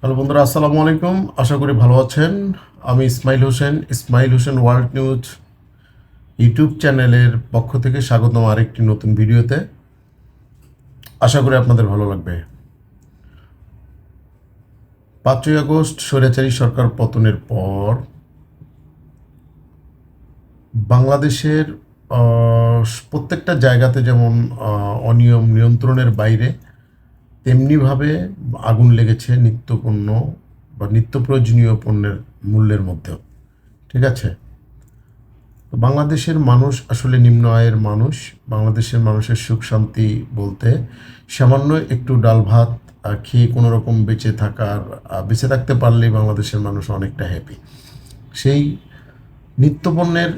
Hello বন্ধুরা, আসসালামু আলাইকুম। আশা করি ভালো আছেন। আমি Ismail Hossain Ismail Hossain world news YouTube চ্যানেলের পক্ষ থেকে স্বাগতম আরেকটি নতুন ভিডিওতে। আশা করি আপনাদের ভালো লাগবে। পাঁচই আগস্ট, স্বৈরাচারী সরকার পতনের পর বাংলাদেশের প্রত্যেকটা জায়গাতে যেমন অনিয়ম নিয়ন্ত্রণের বাইরে তেমনিভাবে আগুন লেগেছে নিত্যপণ্য বা নিত্য প্রয়োজনীয় পণ্যের মূল্যের মধ্যেও। ঠিক আছে? বাংলাদেশের মানুষ আসলে নিম্ন আয়ের মানুষ। বাংলাদেশের মানুষের সুখ শান্তি বলতে সামান্য একটু ডাল ভাত খেয়ে কোনো রকম বেঁচে থাকার বেঁচে থাকতে পারলেই বাংলাদেশের মানুষ অনেকটা হ্যাপি সেই নিত্যপণ্যের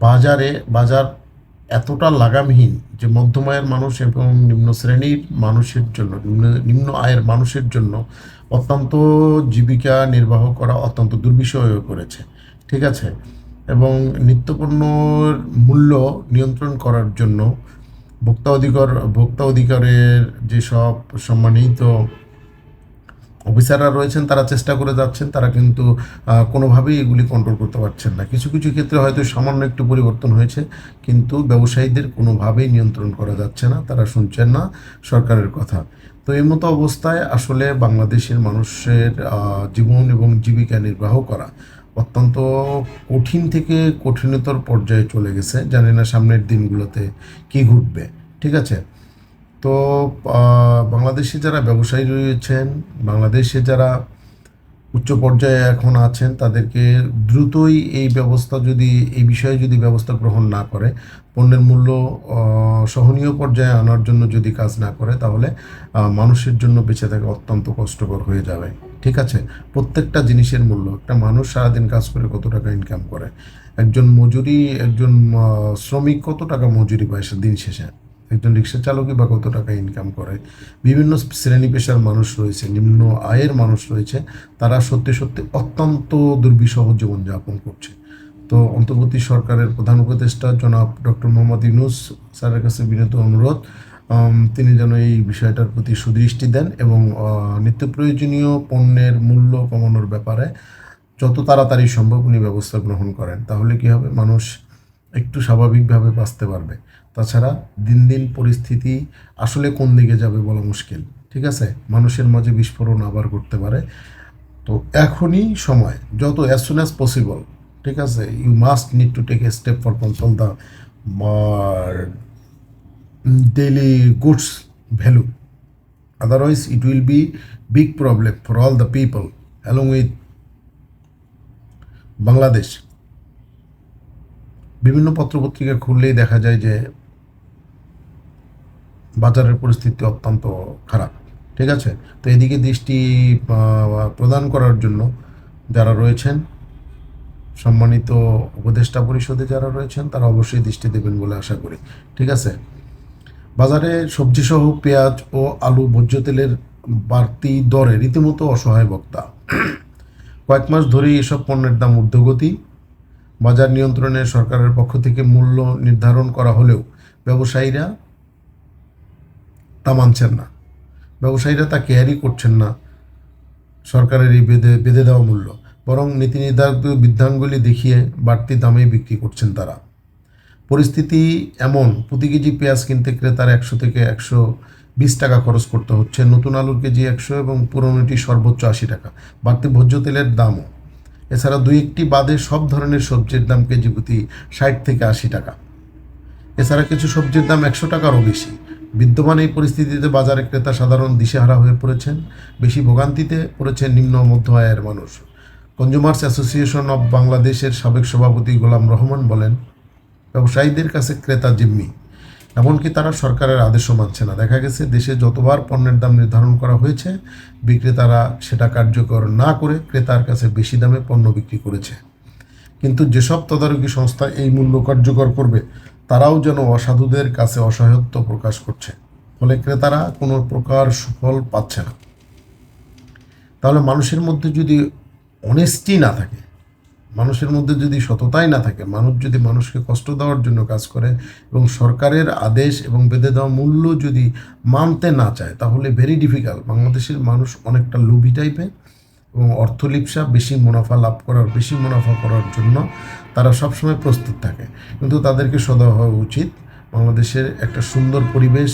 বাজারে, বাজার এতটা লাগামহীন যে মধ্যম আয়ের মানুষ এবং নিম্ন শ্রেণির মানুষের জন্য, নিম্ন নিম্ন আয়ের মানুষের জন্য অত্যন্ত জীবিকা নির্বাহ করা অত্যন্ত দুর্বিষহ হয়ে পড়েছে। ঠিক আছে? এবং নিত্যপণ্যর মূল্য নিয়ন্ত্রণ করার জন্য ভোক্তা অধিকার, ভোক্তা অধিকারের যেসব সম্মানিত অফিসাররা রয়েছেন, তারা চেষ্টা করে যাচ্ছেন, তারা কিন্তু কোনোভাবেই এগুলি কন্ট্রোল করতে পারছেন না। কিছু কিছু ক্ষেত্রে হয়তো সামান্য একটু পরিবর্তন হয়েছে, কিন্তু ব্যবসায়ীদের কোনোভাবেই নিয়ন্ত্রণ করা যাচ্ছে না, তারা শুনছেন না সরকারের কথা। তো এই মতো অবস্থায় আসলে বাংলাদেশের মানুষের জীবন এবং জীবিকা নির্বাহ করা অত্যন্ত কঠিন থেকে কঠিনতর পর্যায়ে চলে গেছে। জানি না সামনের দিনগুলোতে কি ঘটবে, ঠিক আছে? তো বাংলাদেশে যারা ব্যবসায়ী রয়েছেন, বাংলাদেশে যারা উচ্চ পর্যায়ে এখন আছেন, তাদেরকে দ্রুতই এই ব্যবস্থা যদি, এই বিষয়ে যদি ব্যবস্থা গ্রহণ না করে, পণ্যের মূল্য সহনীয় পর্যায়ে আনার জন্য যদি কাজ না করে, তাহলে মানুষের জন্য বেঁচে থাকা অত্যন্ত কষ্টকর হয়ে যাবে। ঠিক আছে? প্রত্যেকটা জিনিসের মূল্য। একটা মানুষ সারাদিন কাজ করে কত টাকা ইনকাম করে? একজন মজুরি, একজন শ্রমিক কত টাকা মজুরি পায় দিন শেষে? একজন রিক্সা চালকই বা কত টাকা ইনকাম করে। বিভিন্ন শ্রেণি পেশার মানুষ রয়েছে, নিম্ন আয়ের মানুষ রয়েছে, তারা সত্যি সত্যি অত্যন্ত দুর্বিষহ জীবনযাপন করছে। তো অন্তর্বর্তী সরকারের প্রধান উপদেষ্টা জনাব ডক্টর মোহাম্মদ ইউনুস স্যারের কাছে বিনীত অনুরোধ তিনি যেন এই বিষয়টার প্রতি সুদৃষ্টি দেন এবং নিত্য প্রয়োজনীয় পণ্যের মূল্য কমানোর ব্যাপারে যত তাড়াতাড়ি সম্ভব উনি ব্যবস্থা গ্রহণ করেন। তাহলে কি হবে? মানুষ একটু স্বাভাবিকভাবে বাঁচতে পারবে। তাছাড়া দিন দিন পরিস্থিতি আসলে কোন দিকে যাবে বলা মুশকিল, ঠিক আছে? মানুষের মাঝে বিস্ফোরণ আবার ঘটতে পারে। তো এখনই সময়, যত অ্যাজ সুন অ্যাজ পসিবল ঠিক আছে? You must need to take a step for control the daily goods value otherwise it will be big problem for all the people along with Bangladesh বিভিন্ন পত্রপত্রিকা খুললেই দেখা যায় যে বাজারের পরিস্থিতি অত্যন্ত খারাপ, ঠিক আছে? তো এদিকে দৃষ্টি প্রদান করার জন্য যারা রয়েছেন, সম্মানিত উপদেষ্টা পরিষদে যারা রয়েছেন, তারা অবশ্যই দৃষ্টি দেবেন বলে আশা করি, ঠিক আছে? বাজারে সবজিসহ পেঁয়াজ ও আলু, ভোজ্য তেলের বাড়তি দরে রীতিমতো অসহায় বক্তা। কয়েক মাস ধরেই এসব পণ্যের দাম ঊর্ধ্বগতি। বাজার নিয়ন্ত্রণে সরকারের পক্ষ থেকে মূল্য নির্ধারণ করা হলেও ব্যবসায়ীরা তা মানছেন না। ব্যবসায়ীরা তা কেয়ারই করছেন না সরকারের এই বেঁধে বেঁধে দেওয়া মূল্য। বরং নীতি নির্ধারক বৃদ্ধাঙ্গুলি দেখিয়ে বাড়তি দামে বিক্রি করছেন তারা। পরিস্থিতি এমন, প্রতি কেজি পেঁয়াজ কিনতে ক্রেতার একশো থেকে একশো বিশ টাকা খরচ করতে হচ্ছে। নতুন আলুর কেজি একশো এবং পুরনোটি সর্বোচ্চ আশি টাকা। বাড়তি ভোজ্য তেলের দামও। এছাড়া দুই একটি বাদে সব ধরনের সবজির দাম কেজি প্রতি ষাট থেকে আশি টাকা। এছাড়া কিছু সবজির দাম একশো টাকারও বেশি। বিদ্যমান এই পরিস্থিতিতে বাজারে ক্রেতা সাধারণ দিশেহারা হয়ে পড়েছেন। বেশি ভোগান্তিতে পড়েছেন নিম্ন মধ্য আয়ের মানুষ। কনজুমার্স অ্যাসোসিয়েশন অব বাংলাদেশের সাবেক সভাপতি গোলাম রহমান বলেন, ব্যবসায়ীদের কাছে ক্রেতা জিম্মি। এমনকি তারা সরকারের আদেশও মানছে না। দেখা গেছে, দেশে যতবার পণ্যের দাম নির্ধারণ করা হয়েছে, বিক্রেতারা সেটা কার্যকর না করে ক্রেতার কাছে বেশি দামে পণ্য বিক্রি করেছে। কিন্তু যেসব তদারকি সংস্থা এই মূল্য কার্যকর করবে তারাও যেন অসাধুদের কাছে অসহায়ত্ব প্রকাশ করছে। ফলে ক্রেতারা কোনো প্রকার সুফল পাচ্ছে না। তাহলে মানুষের মধ্যে যদি অনেস্টি না থাকে, মানুষের মধ্যে যদি সততাই না থাকে, মানুষ যদি মানুষকে কষ্ট দেওয়ার জন্য কাজ করে এবং সরকারের আদেশ এবং বেঁধে দেওয়া মূল্য যদি মানতে না চায়, তাহলে ভেরি ডিফিকাল্ট বাংলাদেশের মানুষ অনেকটা লোভী টাইপের এবং অর্থলিপসা বেশি মুনাফা লাভ করার, বেশি মুনাফা করার জন্য তারা সবসময় প্রস্তুত থাকে। কিন্তু তাদেরকে সদা হওয়া উচিত বাংলাদেশের একটা সুন্দর পরিবেশ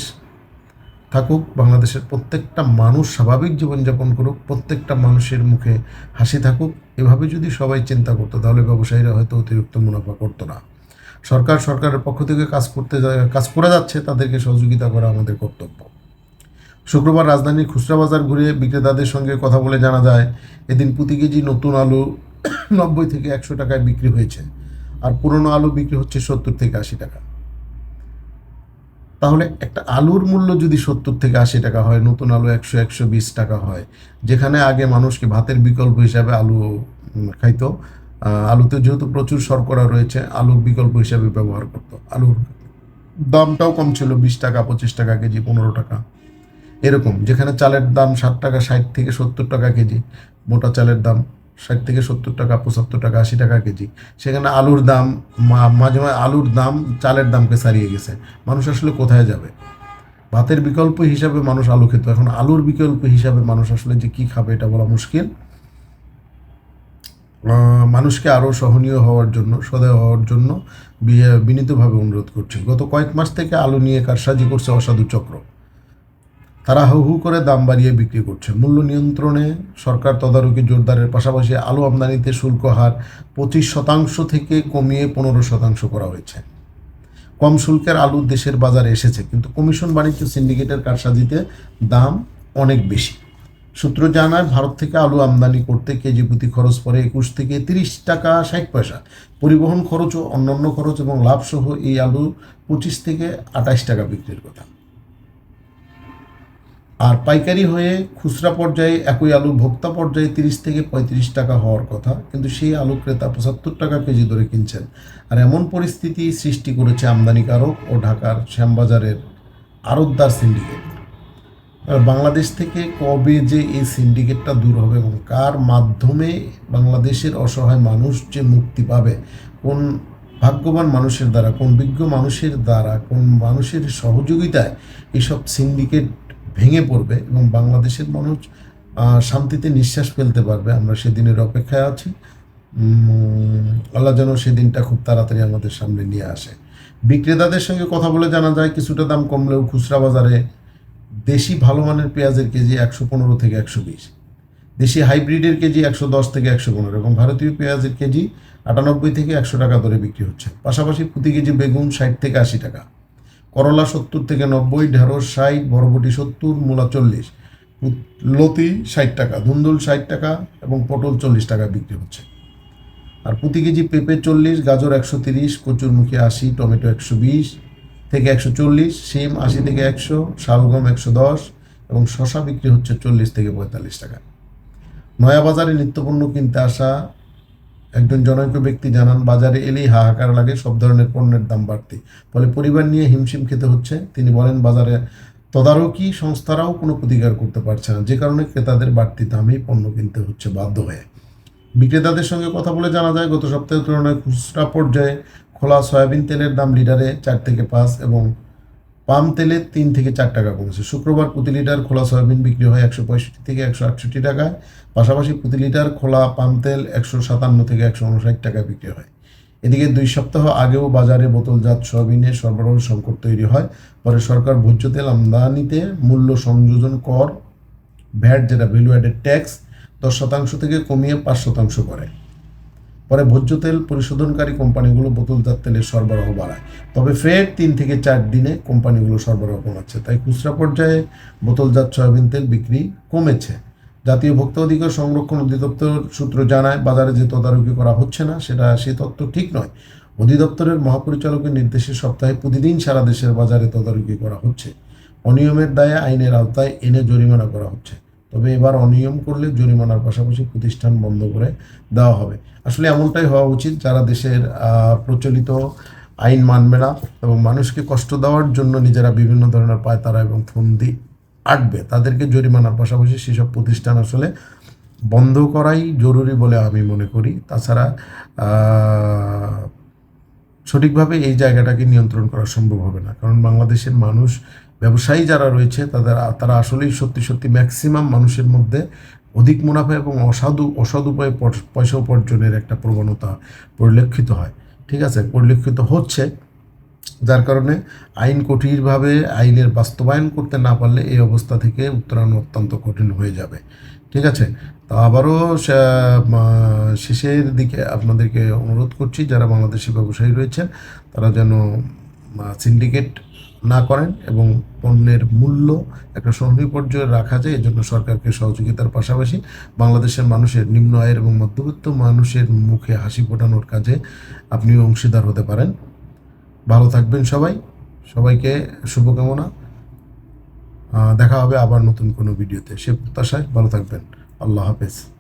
থাকুক, বাংলাদেশের প্রত্যেকটা মানুষ স্বাভাবিক জীবনযাপন করুক, প্রত্যেকটা মানুষের মুখে হাসি থাকুক। এভাবে যদি সবাই চিন্তা করতো, তাহলে ব্যবসায়ীরা হয়তো অতিরিক্ত মুনাফা করতো না। সরকার সরকারের পক্ষ থেকে কাজ করতে কাজ করে যাচ্ছে, তাদেরকে সহযোগিতা করা আমাদের কর্তব্য। শুক্রবার রাজধানীর খুচরা বাজার ঘুরে বিক্রেতাদের সঙ্গে কথা বলে জানা যায়, এদিন প্রতি কেজি নতুন আলু নব্বই থেকে একশো টাকায় বিক্রি হয়েছে, আর পুরনো আলু বিক্রি হচ্ছে সত্তর থেকে আশি টাকা। তাহলে একটা আলুর মূল্য যদি সত্তর থেকে আশি টাকা হয়, নতুন আলু একশো একশো বিশ টাকা হয়, যেখানে আগে মানুষকে ভাতের বিকল্প হিসাবে আলু খাইতো আলুতে যেহেতু প্রচুর শর্করা রয়েছে, আলুর বিকল্প হিসাবে ব্যবহার করতো। আলুর দামটাও কম ছিল, বিশ টাকা, পঁচিশ টাকা কেজি, পনেরো টাকা। এরকম, যেখানে চালের দাম ষাট টাকা, ষাট থেকে সত্তর টাকা কেজি, মোটা চালের দাম ষাট থেকে সত্তর টাকা, পঁচাত্তর টাকা, আশি টাকা কেজি। সেখানে আলুর দাম মাঝে মাঝে আলুর দাম, চালের দামকে ছাড়িয়ে গেছে। মানুষ আসলে কোথায় যাবে? ভাতের বিকল্প হিসাবে মানুষ আলু খেত। এখন আলুর বিকল্প হিসাবে মানুষ আসলে যে কি খাবে এটা বলা মুশকিল। মানুষকে আরও সহনীয় হওয়ার জন্য, সদয় হওয়ার জন্য বিনীতভাবে অনুরোধ করছি। গত কয়েক মাস থেকে আলু নিয়ে কারসাজি করছে অসাধু চক্র। তারা হু হু করে দাম বাড়িয়ে বিক্রি করছে। মূল্য নিয়ন্ত্রণে সরকার তদারকি জোরদারের পাশাপাশি আলু আমদানিতে শুল্ক হার পঁচিশ শতাংশ থেকে কমিয়ে পনেরো শতাংশ করা হয়েছে। কম শুল্কের আলু দেশের বাজারে এসেছে, কিন্তু কমিশন বাণিজ্য সিন্ডিকেটের কারসাজিতে দাম অনেক বেশি। সূত্র জানায়, ভারত থেকে আলু আমদানি করতে কেজি প্রতি খরচ পড়ে একুশ থেকে তিরিশ টাকা ষাট পয়সা। পরিবহন খরচ ও অন্যান্য খরচ এবং লাভসহ এই আলু পঁচিশ থেকে আঠাশ টাকা বিক্রির কথা। আর পাইকারি হয়ে খুচরা পর্যায়ে একই আলু ভোক্তা পর্যায়ে তিরিশ থেকে পঁয়ত্রিশ টাকা হওয়ার কথা, কিন্তু সেই আলু ক্রেতা পঁচাত্তর টাকা কেজি ধরে কিনছেন। আর এমন পরিস্থিতি সৃষ্টি করেছে আমদানিকারক ও ঢাকার শ্যামবাজারের আড়তদার সিন্ডিকেট। বাংলাদেশ থেকে কবে যে এই সিন্ডিকেটটা দূর হবে এবং কার মাধ্যমে বাংলাদেশের অসহায় মানুষ যে মুক্তি পাবে, কোন ভাগ্যবান মানুষের দ্বারা, কোন বিজ্ঞ মানুষের দ্বারা, কোন মানুষের সহযোগিতায় এসব সিন্ডিকেট ভেঙে পড়বে এবং বাংলাদেশের মানুষ শান্তিতে নিঃশ্বাস ফেলতে পারবে। আমরা সেদিনের অপেক্ষায় আছি। আল্লাহ যেন সেদিনটা খুব তাড়াতাড়ি আমাদের সামনে নিয়ে আসে। বিক্রেতাদের সঙ্গে কথা বলে জানা যায়, কিছুটা দাম কমলেও খুচরা বাজারে দেশি ভালো মানের পেঁয়াজের কেজি একশো পনেরো থেকে একশো বিশ। দেশি হাইব্রিডের কেজি একশো দশ থেকে একশো পনেরো। এবং ভারতীয় পেঁয়াজের কেজি আটানব্বই থেকে একশো টাকা দরে বিক্রি হচ্ছে। পাশাপাশি প্রতি কেজি বেগুন ষাট থেকে আশি টাকা। করলা সত্তর থেকে নব্বই, ঢেঁড়স ষাট, বরবটি সত্তর, মূলা চল্লিশ। লতি ষাট টাকা, ধুন্দুল ষাট টাকা এবং পটল চল্লিশ টাকা বিক্রি হচ্ছে। আর প্রতি কেজি পেঁপে চল্লিশ, গাজর একশো তিরিশ, কচুরমুখী আশি, টমেটো একশো বিশ থেকে একশো চল্লিশ সিম আশি থেকে একশো, শালগম একশো দশ এবং শশা বিক্রি হচ্ছে চল্লিশ থেকে পঁয়তাল্লিশ টাকা নয়া বাজারে নিত্যপণ্য কিনতে আসা একজন জনৈক ব্যক্তি জানান, বাজারে এলেই হাহাকার লাগে, সব ধরনের পণ্যের দাম বাড়তি। ফলে পরিবার নিয়ে হিমশিম খেতে হচ্ছে। তিনি বলেন, বাজারে তদারকি সংস্থারাও কোনো প্রতিকার করতে পারছে না। যে কারণে ক্রেতাদের বাড়তি দামেই পণ্য কিনতে হচ্ছে বাধ্য হয়ে। বিক্রেতাদের সঙ্গে কথা বলে জানা যায়, গত সপ্তাহের তুলনায় খুচরা পর্যায়ে খোলা সয়াবিন তেলের দাম লিটারে চার থেকে পাঁচ এবং পাম তেলে তিন থেকে চার টাকা কমেছে। শুক্রবার প্রতি লিটার খোলা সয়াবিন বিক্রি হয় একশো পঁয়ষট্টি থেকে একশো আটষট্টি টাকায়। পাশাপাশি প্রতি লিটার খোলা পাম তেল একশো সাতান্ন থেকে একশো উনষাট টাকায় বিক্রি হয়। এদিকে দুই সপ্তাহ আগেও বাজারে বোতলজাত সয়াবিনের সরবরাহ সংকট তৈরি হয়। পরে সরকার ভোজ্য তেল আমদানিতে মূল্য সংযোজন কর, ভ্যাট যেটা ভ্যালু অ্যাডেড ট্যাক্স দশ শতাংশ থেকে কমিয়ে পাঁচ শতাংশ করে। পরে ভোজ্য তেল পরিশোধনকারী কোম্পানিগুলো বোতলজাত তেলের সরবরাহ বাড়ায়। তবে ফের তিন থেকে চার দিনে কোম্পানিগুলো সরবরাহ কমাচ্ছে। তাই খুচরা পর্যায়ে বোতলজাত সয়াবিন তেল বিক্রি কমেছে। জাতীয় ভোক্তা অধিকার সংরক্ষণ অধিদপ্তর সূত্র জানায়, বাজারে যে তদারকি করা হচ্ছে না, সেটা সে তথ্য ঠিক নয়। অধিদপ্তরের মহাপরিচালকের নির্দেশে সপ্তাহে প্রতিদিন সারা দেশের বাজারে তদারকি করা হচ্ছে। অনিয়মের দায়ে আইনের আওতায় এনে জরিমানা করা হচ্ছে। তবে এবার অনিয়ম করলে জরিমানার পাশাপাশি প্রতিষ্ঠান বন্ধ করে দেওয়া হবে। আসলে এমনটাই হওয়া উচিত যারা দেশের প্রচলিত আইন মানবে না এবং মানুষকে কষ্ট দেওয়ার জন্য নিজেরা বিভিন্ন ধরনের পায়তারা এবং ফন্দি আটবে তাদেরকে জরিমানার পাশাপাশি সেসব প্রতিষ্ঠান আসলে বন্ধ করাই জরুরি বলে আমি মনে করি। তাছাড়া সঠিকভাবে এই জায়গাটাকে নিয়ন্ত্রণ করা সম্ভব হবে না। কারণ বাংলাদেশের মানুষ ব্যবসায়ী যারা রয়েছে, তাদের, তারা আসলেই সত্যি সত্যি ম্যাক্সিমাম মানুষের মধ্যে অধিক মুনাফা এবং অসাধু অসাধু উপায়ে পয়সা উপার্জনের একটা প্রবণতা পরিলক্ষিত হয়। ঠিক আছে? পরিলক্ষিত হচ্ছে যার কারণে আইন কঠিনভাবে আইনের বাস্তবায়ন করতে না পারলে এই অবস্থা থেকে উত্তরণ অত্যন্ত কঠিন হয়ে যাবে। ঠিক আছে? তা আবারও শেষের দিকে আপনাদেরকে অনুরোধ করছি, যারা বাংলাদেশি ব্যবসায়ী রয়েছেন, তারা যেন সিন্ডিকেট না করেন এবং পণ্যের মূল্য একটা সহনীয় পর্যায়ে রাখা যায়, এজন্য সরকারকে সহযোগিতার পাশাপাশি বাংলাদেশের মানুষের নিম্ন আয়ের এবং মধ্যবিত্ত মানুষের মুখে হাসি ফোটানোর কাজে আপনিও অংশীদার হতে পারেন। ভালো থাকবেন সবাই। সবাইকে শুভকামনা। দেখা হবে আবার নতুন কোনো ভিডিওতে। সে প্রত্যাশায় ভালো থাকবেন। আল্লাহ হাফেজ।